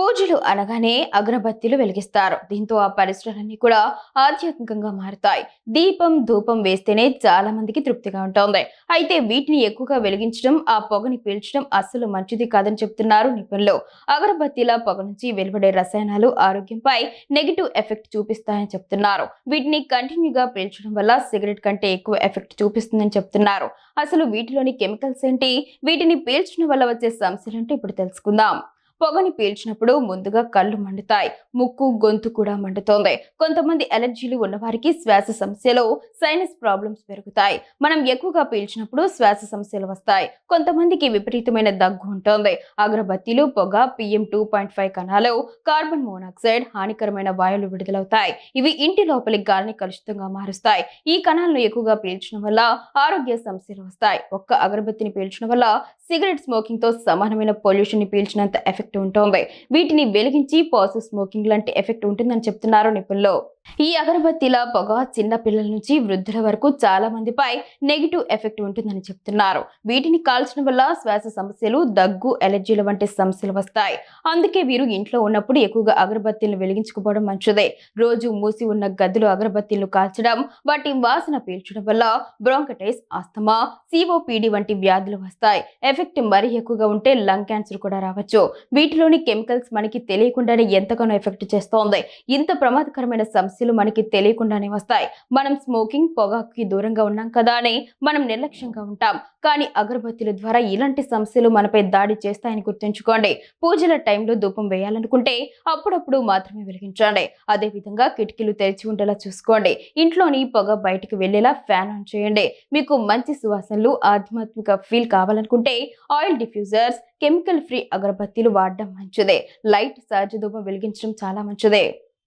పూజలు అనగానే అగరబత్తిలు వెలిగిస్తారు. దీంతో ఆ పరిసరాలన్నీ కూడా ఆధ్యాత్మికంగా మారుతాయి. దీపం ధూపం వేస్తేనే చాలా మందికి తృప్తిగా ఉంటుంది. అయితే వీటిని ఎక్కువగా వెలిగించడం ఆ పొగని పీల్చడం అస్సలు మంచిది కాదని చెప్తున్నారు నిపుణులు. అగరబత్తిల పొగ నుంచి వెలువడే రసాయనాలు ఆరోగ్యంపై నెగిటివ్ ఎఫెక్ట్ చూపిస్తాయని చెప్తున్నారు. వీటిని కంటిన్యూగా పీల్చడం వల్ల సిగరెట్ కంటే ఎక్కువ ఎఫెక్ట్ చూపిస్తుందని చెప్తున్నారు. అసలు వీటిలోని కెమికల్స్ ఏంటి? వీటిని పీల్చడం వల్ల వచ్చే సమస్యలంటే ఇప్పుడు తెలుసుకుందాం. పొగని పీల్చినప్పుడు ముందుగా కళ్ళు మండుతాయి ముక్కు గొంతు కూడా మండుతోంది. కొంతమంది ఎలర్జీలు ఉన్నవారికి శ్వాస సమస్యలు సైనస్ ప్రాబ్లమ్స్ పెరుగుతాయి. మనం ఎక్కువగా పీల్చినప్పుడు శ్వాస సమస్యలు వస్తాయి. కొంతమందికి విపరీతమైన దగ్గు ఉంటుంది. అగరబత్తీలు పొగ పిఎం టూ పాయింట్ ఫైవ్ కణాలు కార్బన్ మోనాక్సైడ్ హానికరమైన వాయువులు విడుదలవుతాయి. ఇవి ఇంటి లోపలి గాలిని కలుషితంగా మారుస్తాయి. ఈ కణాలను ఎక్కువగా పీల్చడం వల్ల ఆరోగ్య సమస్యలు వస్తాయి. ఒక్క అగరబత్తిని పీల్చడం వల్ల సిగరెట్ స్మోకింగ్తో సమానమైన పొల్యూషన్ని పీల్చినంత ఎఫెక్ట్ ఉంటుంది. వీటిని వెలిగించి పాజిటివ్ స్మోకింగ్ లాంటి ఎఫెక్ట్ ఉంటుందని చెప్తున్నారు నిపుణులు. ఈ అగరబత్తిల పొగ చిన్న పిల్లల నుంచి వృద్ధుల వరకు చాలా మందిపై నెగిటివ్ ఎఫెక్ట్ ఉంటుందని చెప్తున్నారు. వీటిని కాల్చడం వల్ల శ్వాస సమస్యలు దగ్గు ఎలర్జీల వంటి సమస్యలు వస్తాయి. అందుకే వీరు ఇంట్లో ఉన్నప్పుడు ఎక్కువగా అగరబత్తీలను వెలిగించుకోవడం మంచిదే. రోజు మూసి ఉన్న గదులు అగరబత్తీలను కాల్చడం వాటి వాసన పీల్చడం వల్ల బ్రోంకటైస్ ఆస్తమా సిఓపిడి వంటి వ్యాధులు వస్తాయి. ఎఫెక్ట్ మరీ ఎక్కువగా ఉంటే లంగ్ క్యాన్సర్ కూడా రావచ్చు. వీటిలోని కెమికల్స్ మనకి తెలియకుండానే ఎంతగానో ఎఫెక్ట్ చేస్తోంది. ఇంత ప్రమాదకరమైన సమస్య సమస్యలు మనకి తెలియకుండానే వస్తాయి. మనం స్మోకింగ్ పొగాకుకి దూరంగా ఉన్నాం కదా అని మనం నిర్లక్ష్యంగా ఉంటాం. కానీ అగరబత్తుల ద్వారా ఇలాంటి సమస్యలు మనపై దాడి చేస్తాయని గుర్తుంచుకోండి. పూజల టైంలో ధూపం వేయాలనుకుంటే అప్పుడప్పుడు మాత్రమే వెలిగించండి. అదేవిధంగా కిటికీలు తెరిచి ఉండేలా చూసుకోండి. ఇంట్లోని పొగ బయటికి వెళ్ళేలా ఫ్యాన్ ఆన్ చేయండి. మీకు మంచి సువాసనలు ఆధ్యాత్మిక ఫీల్ కావాలనుకుంటే ఆయిల్ డిఫ్యూజర్స్ కెమికల్ ఫ్రీ అగరబత్తీలు వాడడం మంచిదే. లైట్ సహజ ధూపం వెలిగించడం చాలా మంచిదే.